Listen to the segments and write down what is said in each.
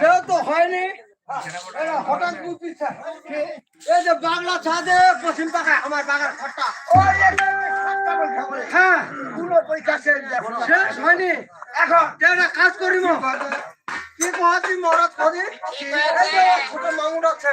যেহেতু হয়নি হঠাৎ এই যে বাংলা ছাদে পশ্চিম পাকা আমার বাগান খট্টা হ্যাঁ। পুরো পরীক্ষা শেষ শেষ হয়নি। এখন কাজ করিব কি কহাতি মরত করি যে ছোট মামুর আছে।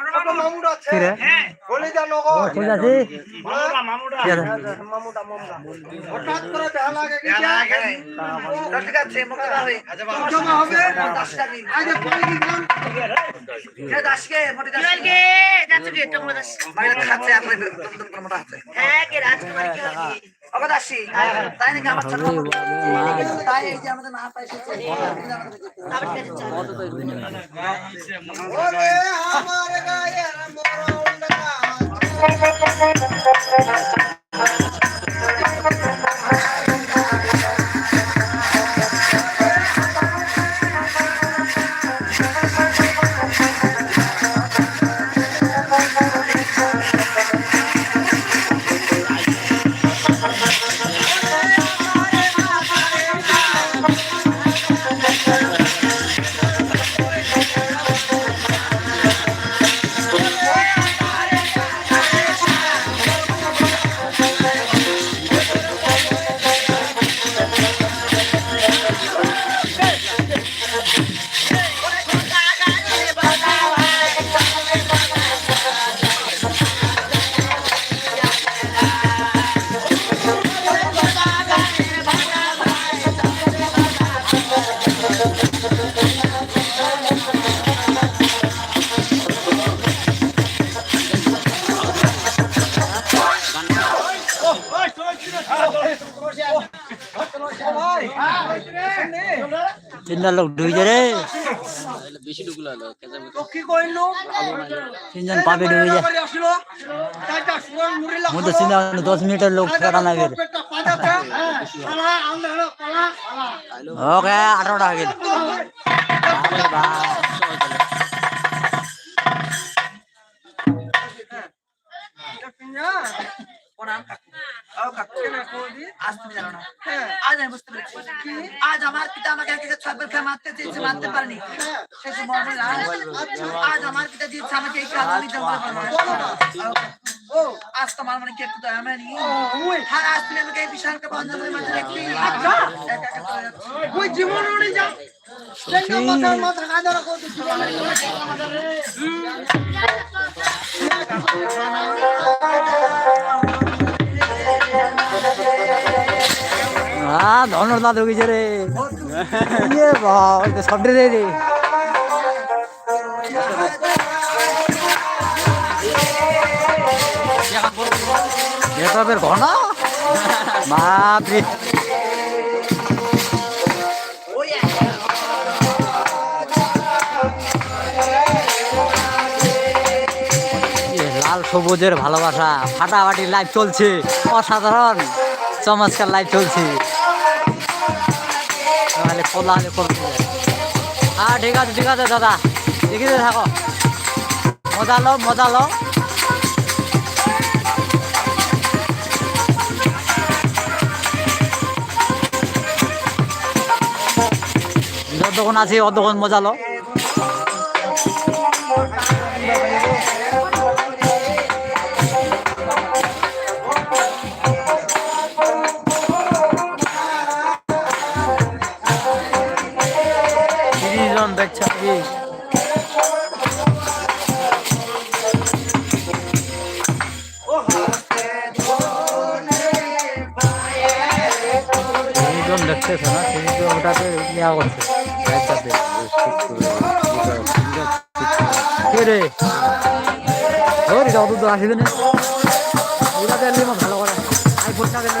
হয়ে। হ্যাঁ হ্যাঁ হ্যাঁ। কে রাজকুমার কি হবে তাই নাকি আমার ছোট তাই এই যে আমাদের মা পাইছে ওরে আমার গায়ের মরণ তিনটা লোক ডুবে রে। কি কইলো তিনজন পাবে ডুবে যায় তো চিন্তা দশ মিনিটের লোক ফেরা পালা ওকে আঠারো টাকা গেল। বাহ আজ তুমি জানো না আজ আমি বুঝতে পেরেছি আজ আমার পিতা আমাকে এক ছাপের খেয়ে মারতে চেয়েছে মারতে পারেনি আজ আমার পিতা দিয়েছে আমাকে এই কালো আমি ও আজ তোমার মনে কি একটু দয়া মানে হ্যাঁ আজ তুমি আমাকে এই বিশালকে মাঝে রেখে। ওই জীবন উড়ে যা মাথা মাথা কাঁদা করতে হ্যাঁ ধনর দাদু গেছে রে ইয়ে বাবা সবটে রে রে এসবের ঘন বাপরে লাল সবুজের ভালোবাসা ফাটাফাটি লাইভ চলছে অসাধারণ চমৎকার লাইভ চলছে। তাহলে খোলা হ্যাঁ ঠিক আছে ঠিক আছে, দাদা। দেখিতে থাকো। মজা লো মজা লো। যতক্ষণ আছি, অতক্ষণ মজা লো। দেখতেছে না জন ওটাকে নেওয়া করছে কে রে? ওর অত দূর আসবে না ওটা দিলে ভালো করে। আইফোনটা দিলে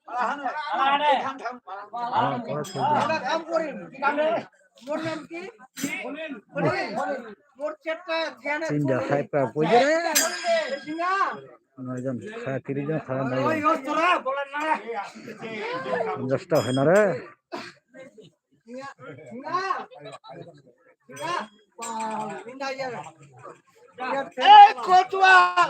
নয়জন খায় তিরিশ জন নাই পঞ্চাশটা হয় না রে? কতুয়াল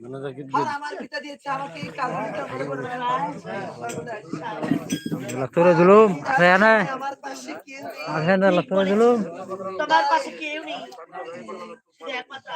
মনে লাগতো জুলুম হ্যাঁ না? আমার পাশে কেউ নেই। আসেন না জুলুম? তোমার পাশে কেউ নেই। একমাত্র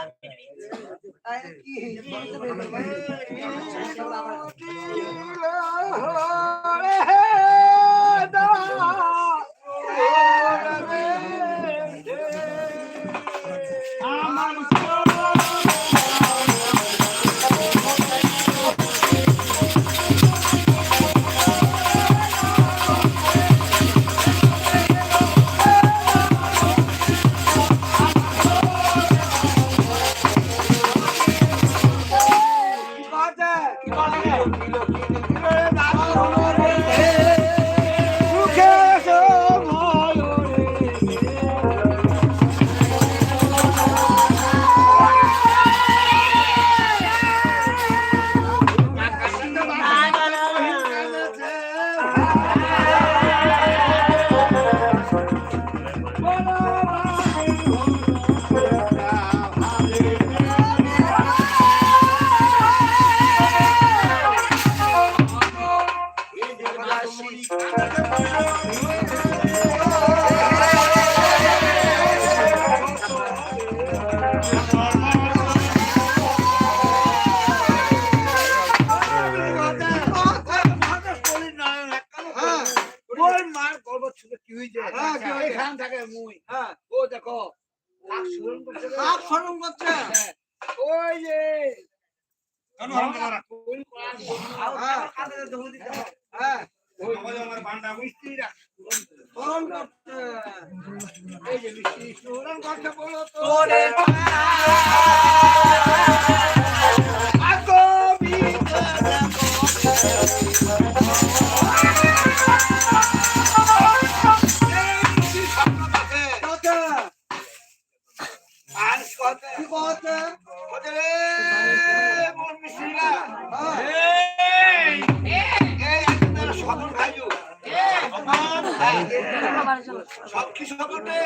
রে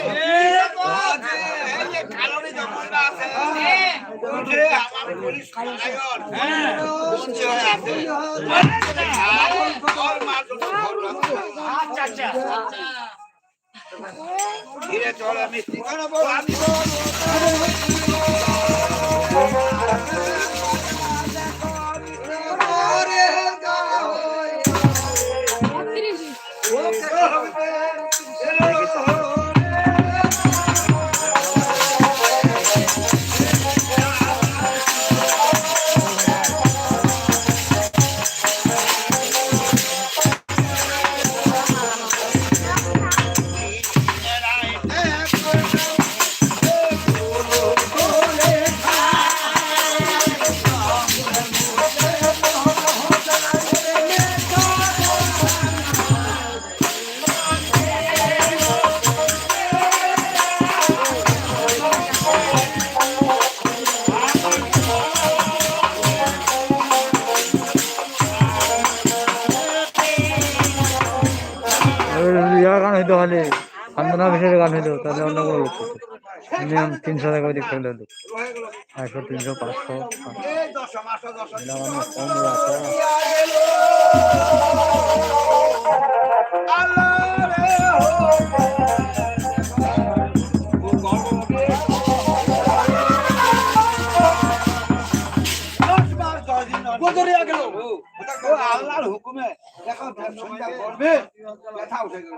এই কালোরে জঙ্গলটা আছে। ওঠে আমার পুলিশ বন্দি হয়ে আছে। আচ্ছা আচ্ছা। ধীরে চলে মিস্ত্রি কেন বল আমি হইতো খালি সান্তনা বিষয়ের গান হইতো তাহলে অন্য কোনো লোক করতো মিনিমাম তিনশো টাকা দিয়ে খেলে হতো একশো তিনশো পাঁচশো কম আছে ও আল্লাহর হুকুমে। দেখো সন্ধ্যা করবে ব্যথা উঠে গেল।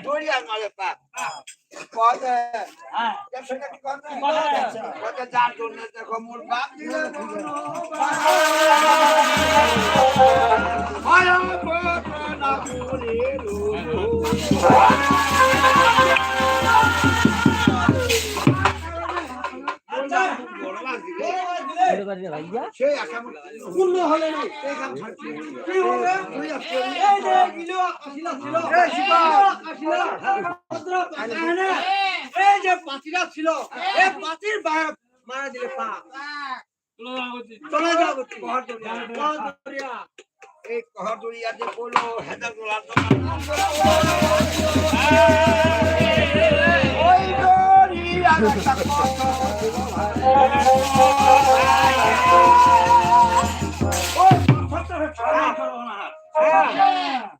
কি যে কিলো আসিলা ছিল এই শিবা আসিলা ভদ্র এখানে এই যে পাতিরা ছিল এই পাতির মারা দিলে পা। চলে দরিয়া। এই কহর দরিয়া যে বলো হেদার দরিয়া এই যে দলা নংসা বই মনে হল এইটা হল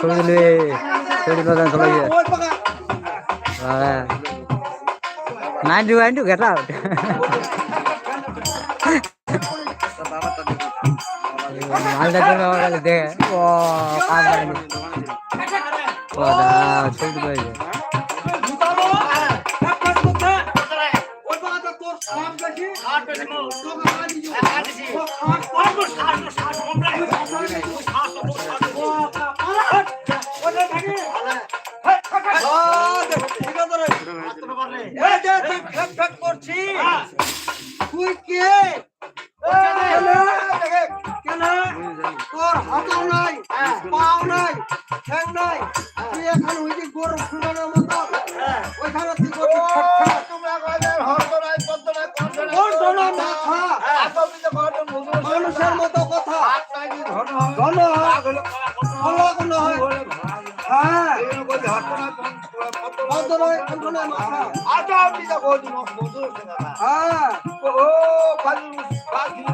சொல்லு சொல்லி சொல்லி நான் டூ அண்ட் கெட் அவுட் நாலு ஓ ஓ சொல்லி போயிருக்கேன் পাও নাই ঠ্যাং নাই। তুই এখন ওই যে গরু ফুলানোর মতো ওইখানে তুই করছিস ছটফট মানুষের মতো কথা। ঘন হয়। হ্যাঁ।, হ্যাঁ। ও ফাজিল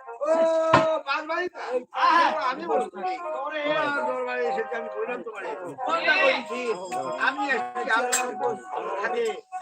আমি আমি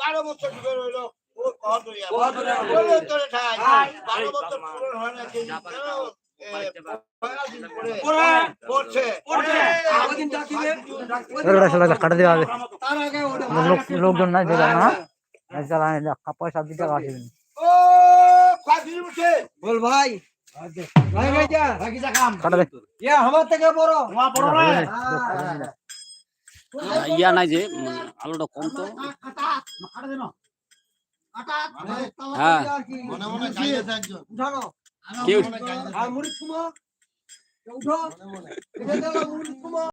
বারো বছর ধরে রইল ও বহুত দুনিয়া বহুত দুনিয়া। বড় করে ঠাই বারো বছর পূরণ হয় না। লোকজন নাই না পয়সা দিতে আসবেন বল ভাই ইয়া ইয়া নাই যে উম, কম তো হ্যাঁ। মনে মনে গাইছে একজন উঠানো কেউ আর মুড়ি কুমো উঠো এটা দাও মুড়ি কুমো